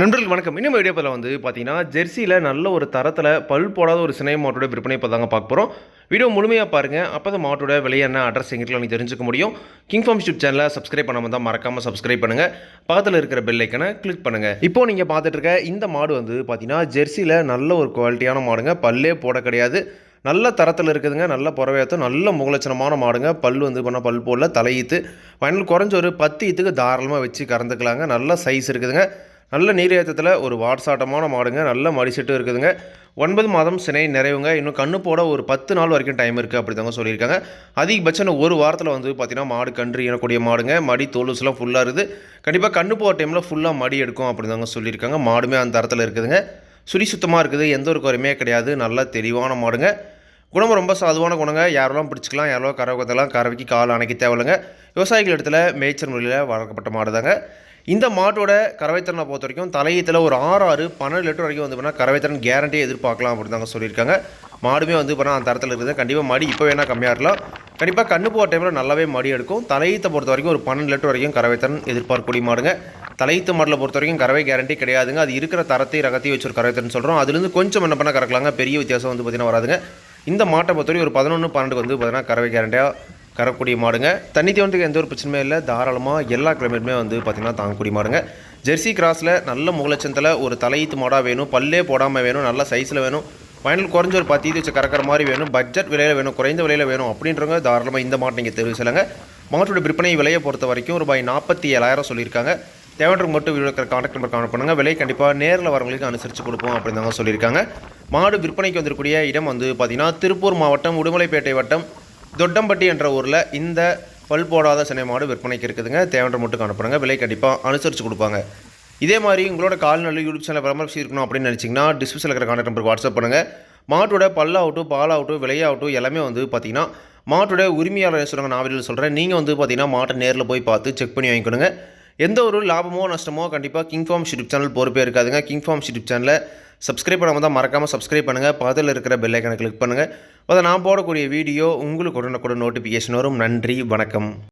நண்பர்கள் வணக்கம். இன்னும் வீடியோ பதில் வந்து பார்த்தீங்கன்னா ஜெர்சியில் நல்ல ஒரு தரத்தில் பல் போடாத ஒரு சினை மாட்டோட விற்பனை இப்போ தாங்க பார்க்க போகிறோம் வீடியோ முழுமையாக பாருங்கள் அப்போ தான் மாட்டோட விலை என்ன அட்ரஸ் எங்கிட்ட நீங்கள் தெரிஞ்சுக்க முடியும். கிங் ஃபார்ம் யூடியூப் சேனலை சப்ஸ்கிரைப் பண்ணாமல் தான் மறக்காமல் சப்ஸ்கிரைப் பண்ணுங்கள் பக்கத்தில் இருக்கிற பெல் ஐக்கனை கிளிக் பண்ணுங்கள் இப்போ நீங்கள் பார்த்துட்டு இருக்க இந்த மாடு வந்து பார்த்தீங்கன்னா ஜெர்சியில் நல்ல ஒரு குவாலிட்டியான மாடுங்க. பல்லே போட கிடையாது. நல்ல தரத்தில் இருக்குதுங்க. நல்ல புறவையத்தும் நல்ல முகலட்சணமான மாடுங்க. பல் வந்து பண்ணால் பல் போடல தலையீத்து ஃபைனல் குறைஞ்ச ஒரு பத்து ஈத்துக்கு தாராளமாக வச்சு கறந்துக்கலாங்க. நல்ல சைஸ் இருக்குதுங்க. நல்ல நீரேற்றத்தில் ஒரு வாட்சாட்டமான மாடுங்க. நல்ல மடிசெட்டு இருக்குதுங்க. ஒன்பது மாதம் சினை நிறைவுங்க. இன்னும் கண்ணு போட ஒரு பத்து நாள் வரைக்கும் டைம் இருக்குது அப்படி தாங்க சொல்லியிருக்காங்க. அதிகபட்சம் ஒரு வாரத்தில் வந்து பார்த்தீங்கன்னா மாடு கன்று இனக்கூடிய மாடுங்க. மடி தோலுஸ்லாம் ஃபுல்லாக இருக்குது. கண்டிப்பாக கண்ணு போகிற டைமில் ஃபுல்லாக மடி எடுக்கும் அப்படி தாங்க சொல்லியிருக்காங்க. மாடுமே அந்த தரத்தில் இருக்குதுங்க. சுழி சுத்தமாக இருக்குது. எந்த ஒரு குறையுமே கிடையாது. நல்ல தெளிவான மாடுங்க. குணம் ரொம்ப சாதுவான குணங்க. யாரெல்லாம் பிடிச்சிக்கலாம் யாரோ கறவை கத்தலாம் கறவைக்கு கால் அணைக்க தேவையில்லைங்க. விவசாயிகள் இடத்துல மேய்ச்சல் முறையில் வளர்க்கப்பட்ட மாடு தாங்க இந்த மாட்டோட கறவைத்திறனை பொறுத்த வரைக்கும் தலையத்தில் ஒரு ஆறு ஆறு பன்னெண்டு லிட்டர் வரைக்கும் வந்து பார்த்தீங்கன்னா கறவைத்திறன் கேரண்டியே எதிர்பார்க்கலாம் அப்படின்னு தாங்க சொல்லியிருக்காங்க. மாடுமே வந்து பண்ணால் அந்த தரத்தில் இருக்குது. கண்டிப்பாக மடி இப்போ வேணால் கம்மியாக இருக்கலாம். கண்டிப்பாக கண்ணு போகிற டைமில் நல்லாவே மடி எடுக்கும். தலையீத்தை பொறுத்த வரைக்கும் ஒரு பன்னெண்டு லிட்டர் வரைக்கும் கறவைத்திறன் எதிர்பார்க்கக்கூடிய மாடுங்க. தலையீத்து மாடலை பொறுத்த வரைக்கும் கறவை கேரண்டி கிடையாதுங்க. அது இருக்கிற தரத்தை ரகத்தையும் வச்சு ஒரு கறவைத்திறன் சொல்கிறோம் அதுலேருந்து கொஞ்சம் என்ன பண்ணால் கறக்கலாங்க. பெரிய வித்தியாசம் வந்து பார்த்திங்கன்னா வராதுங்க. இந்த மாட்டை பொறுத்தவரைக்கும் ஒரு பதினொன்று பன்னெண்டுக்கு வந்து பார்த்திங்கன்னா கறவை கேரண்டியாக கறக்கூடிய மாடுங்க. தண்ணி தேவனத்துக்கு எந்த ஒரு பிரச்சனையும் இல்லை. தாராளமாக எல்லா கிளைமேட்டுமே வந்து பார்த்திங்கன்னா தாங்கக்கூடிய மாடுங்க. ஜெர்சி கிராஸில் நல்ல முகலட்சத்தில் ஒரு தலையீத்து மாடாக வேணும். பல்லே போடாமல் வேணும். நல்ல சைஸில் வேணும். ஃபைனல் குறைஞ்ச ஒரு பத்து இது வச்சு கறக்கிற மாதிரி வேணும். பட்ஜெட் விலையில் வேணும். குறைந்த விலையில் வேணும். அப்படின்றவங்க தாராளமாக இந்த மாட்டை நீங்கள் தெரிவு செய்யலாங்க. மாட்டோட விற்பனை விலையை பொறுத்த வரைக்கும் ரூபாய் நாற்பத்தி ஏழாயிரம் சொல்லியிருக்காங்க. தேவையான மட்டும் வீடியோ இருக்கிற கான்டாக்ட் நம்பர் கான்டாக்ட் பண்ணுங்கள் விலை கண்டிப்பாக நேரில் வரவங்களுக்கு அனுசரித்து கொடுப்போம் அப்படின்னு தாங்க சொல்லியிருக்காங்க. மாடு விற்பனைக்கு வந்திருக்கக்கூடிய இடம் வந்து பார்த்திங்கன்னா திருப்பூர் மாவட்டம் உடுமலைப்பேட்டை வட்டம் தொட்டம்பட்டி என்ற ஊரில் இந்த பல் போடாத சினை மாடு விற்பனைக்கு இருக்குதுங்க. தேவையான மட்டும் அனுப்புகிறாங்க விலை கண்டிப்பாக அனுசரித்து கொடுப்பாங்க. இதே மாதிரி உங்களோட கால்நடை யூடியூப் சேனல் பராமரிச்சு இருக்கணும் அப்படின்னு நினச்சிங்கன்னா டிஸ்கிரிப்ஷனில் இருக்கிற கான்டாக்ட் நம்பருக்கு வாட்ஸ்அப் பண்ணுங்கள் மாட்டோட பல்லாகட்டும் பாலாகட்டும் விலையாகட்டும் எல்லாமே வந்து பார்த்திங்கன்னா மாட்டோட உரிமையாளர் சொல்கிறாங்க நான் வீடியோவில் சொல்கிறேன் நீங்கள் வந்து பார்த்தீங்கன்னா மாட்டை நேரில் போய் பார்த்து செக் பண்ணி வாங்கிக்கணுங்க. எந்த ஒரு லாபமோ நஷ்டமோ கண்டிப்பாக கிங் ஃபார்ம் யூடியூப் சேனல் பொறுப்பே இருக்காதுங்க. கிங் ஃபார்ம் யூடியூப் சேனலில் சப்ஸ்கிரைப் பண்ணாமல் தான் மறக்காமல் சப்ஸ்கிரைப் பண்ணுங்கள் பக்கத்தில் இருக்கிற பெல்லைக்கனை கிளிக் பண்ணுங்கள் அதை நான் போடக்கூடிய வீடியோ உங்களுக்கு உடனுக்குடன் நோட்டிஃபிகேஷன் வரும். நன்றி வணக்கம்.